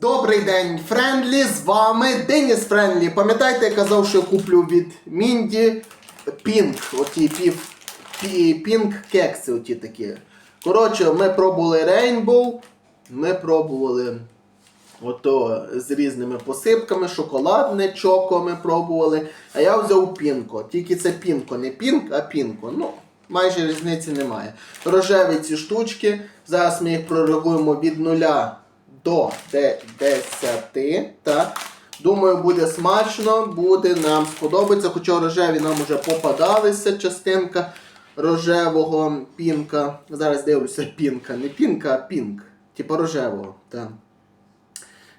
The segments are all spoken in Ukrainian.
Добрий день, Френдлі! З вами Деніс Френдлі. Пам'ятаєте, я казав, що куплю від Мінді Пінк, оті пів пі, пінк кекси, оті такі. Коротше, ми пробували Рейнбоу, ми пробували ото з різними посипками, шоколадне чоко ми пробували. А я взяв пінко. Тільки це пінко, не пінк, а пінко. Ну, майже різниці немає. Рожеві ці штучки. Зараз ми їх прорегуємо від нуля до де- 10. Так. Думаю, буде смачно, буде нам сподобається. Хоча рожеві нам вже попадалися частинка рожевого пінка. Зараз дивлюся, пінка. Не пінка, а пінк. Типа рожевого. Так.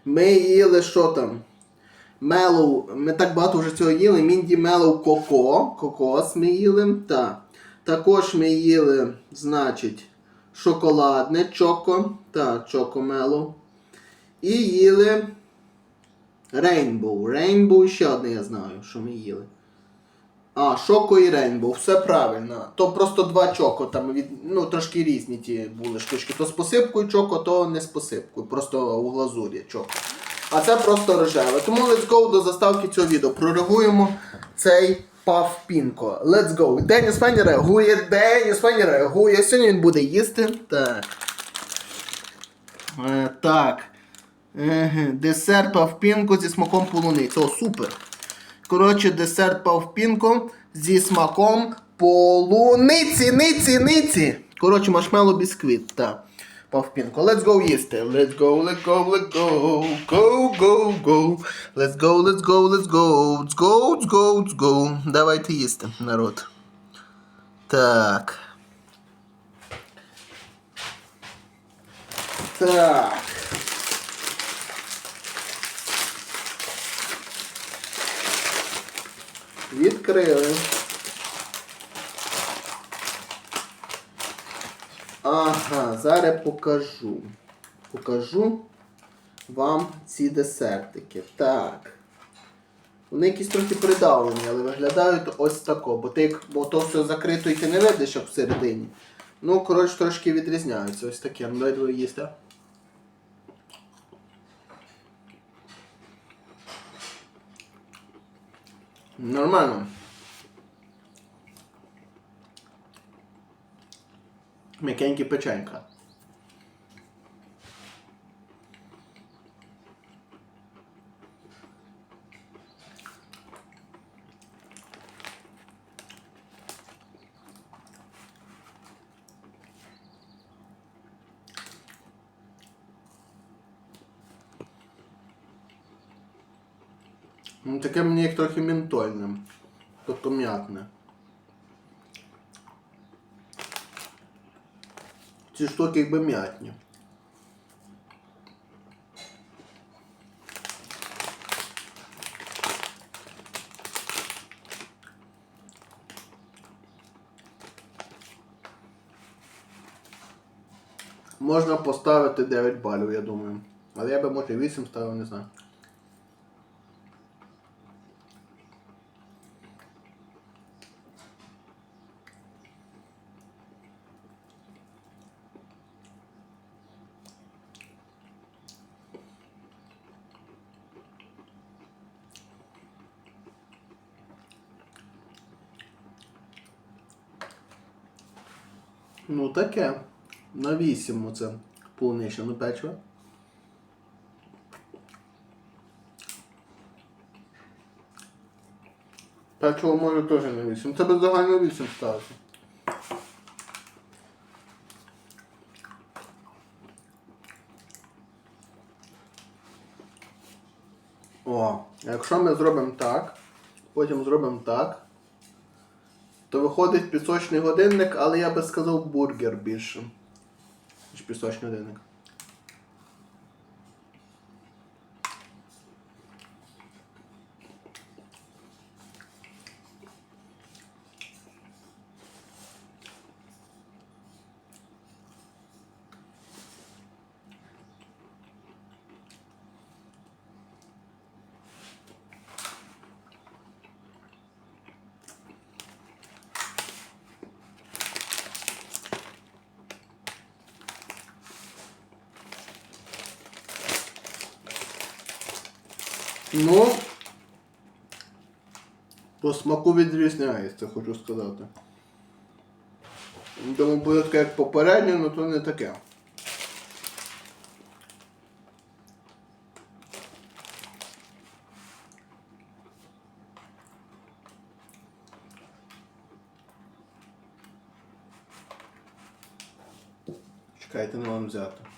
Ми їли що там? Мелоу, ми так багато вже цього їли. Мінді Мелоу Коко. Кокос ми їли. Так. Також ми їли, значить, шоколадне чоко. Так, чоко Мелоу. І їли Рейнбоу. Рейнбоу ще одне я знаю, що ми їли. А, Шоко і Рейнбоу, все правильно. То просто два чоко, там від, ну, трошки різні ті були штучки. То з посипкою чоко, то не з посипкою. Просто у глазурі чоко. А це просто рожеве. Тому let's go до заставки цього відео. Прорегуємо цей пав пінко. Let's go. Деніс Фенні реагує, Деніс Фенні реагує. Сьогодні він буде їсти. Так. Е, так. Десерт павпінко зі смаком полуниці. О, супер. Коротше, десерт павпінко зі смаком полуниці, ниці, ниці. Коротше, маршмеллоу бісквіт. Так. Павпінко. Let's go їсти. Let's go, let's go, let's go. Go, go, go. Let's go, let's go, let's go. Let's go, let's go, let's go. Давайте їсти, народ. Так. Так. Відкрили. Ага, зараз покажу. Покажу вам ці десертики. Так. Вони якісь трохи придавлені, але виглядають ось тако. Бо ти, бо то все закрито і ти не видиш, як всередині. Ну, коротше, трошки відрізняються. Ось таке. Ну, двоє їсти. Нормально. М'якенькі печенька. Ну, таке мені як трохи ментольне. Тобто м'ятне. Ці штуки якби м'ятні. Можна поставити 9 балів, я думаю. Але я би може 8 ставив, не знаю. Ну таке. На 8 оце полуничне, ну печиво. Печиво може теж на 8. Тебе загально 8 ставити. О, якщо ми зробимо так, потім зробимо так, то виходить пісочний годинник, але я би сказав бургер більше. Ніж пісочний годинник. Ну, по смаку відрізняється, хочу сказати. Тому буде таке як попереднє, але то не таке. Чекайте, не вам взяти.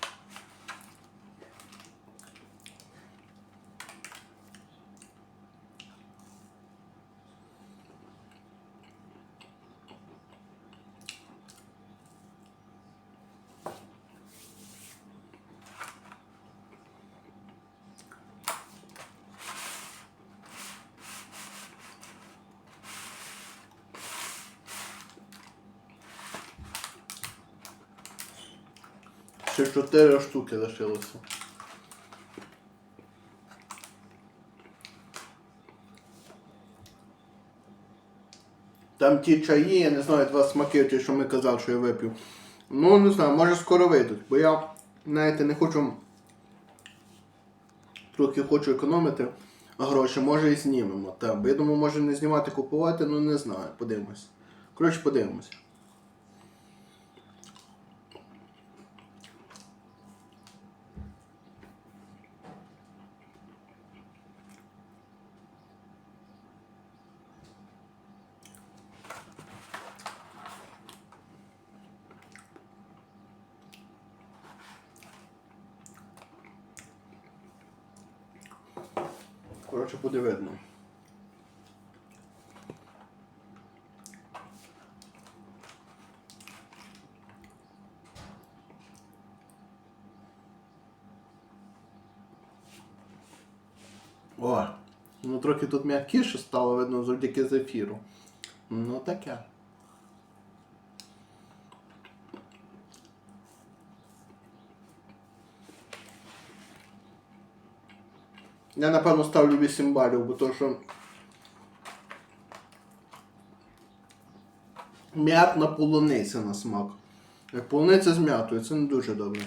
Ще чотири штуки лишилося. Там ті чаї, я не знаю, два смаки, ті, що ми казали, що я вип'ю. Ну, не знаю, може скоро вийдуть, бо я, знаєте, не хочу. Трохи хочу економити гроші, може і знімемо. Та, бо я думаю, може не знімати купувати, ну не знаю, подивимось. Коротше, подивимось. Коротше, буде видно. О, ну трохи тут м'якіше стало видно завдяки зефіру. Ну таке. Я напевно ставлю 8 балів, бо то що. М'ятна полуниця на смак. Як полуниця з м'ятою, це не дуже добре.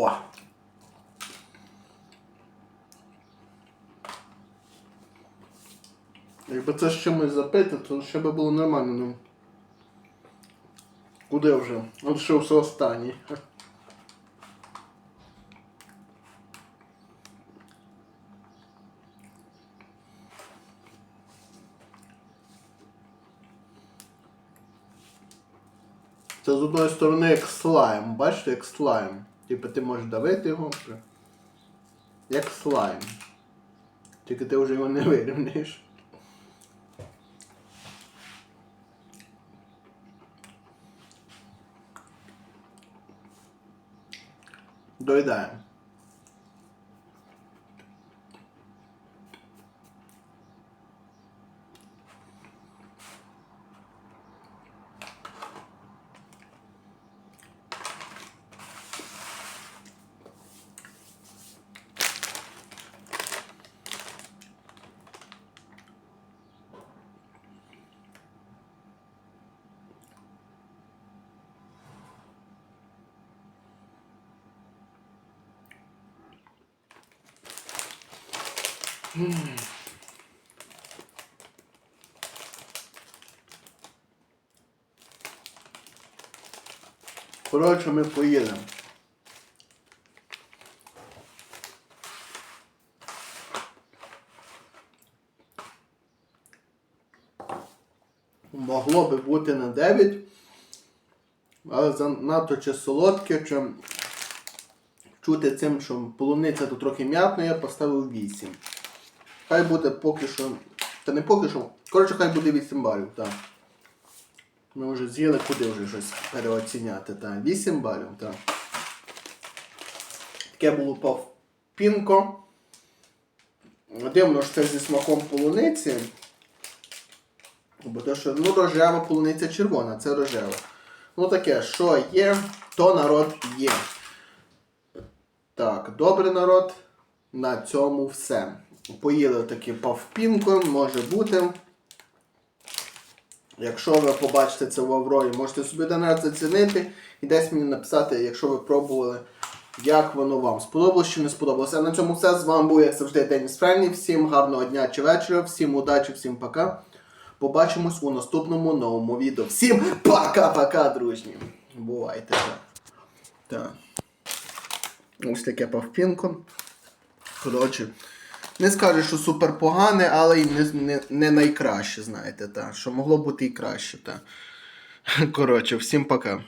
О! Якби це з чимось запити, то ще би було нормально, ну. Куди вже? Лишився останній. Це з одної сторони як слайм, бачите, як слайм. Типу ти можеш давити його. Як слайм. Тільки ти вже його не вирівняєш. Доїдаємо. Коротше, ми поїдемо. Могло би бути на 9, але занадто чи солодке, чи чути цим, що полуниця тут трохи м'ятна, я поставив 8. Хай буде поки що. Та не поки що. Коротше, хай буде 8 балів, так. Ми вже з'їли, куди вже щось переоціняти. Так, 8 балів, так. Таке було павпінко. Дивно, що це зі смаком полуниці. Бо то, що ну, рожева полуниця червона, це рожева. Ну таке, що є, то народ є. Так, добрий народ. На цьому все. Поїли таки павпінко, може бути. Якщо ви побачите це в Аврорі, можете собі раз зацінити і десь мені написати, якщо ви пробували, як воно вам сподобалось чи не сподобалося. А на цьому все. З вами був, як завжди, Деніс Френлі. Всім гарного дня чи вечора, всім удачі, всім пока. Побачимось у наступному новому відео. Всім пока-пока, дружні. Бувайте. Так. Ось таке павпінко. Коротше. Не скажу, що супер погане, але й не, не, не найкраще, знаєте, та. Що могло бути і краще, та. Коротше, всім пока.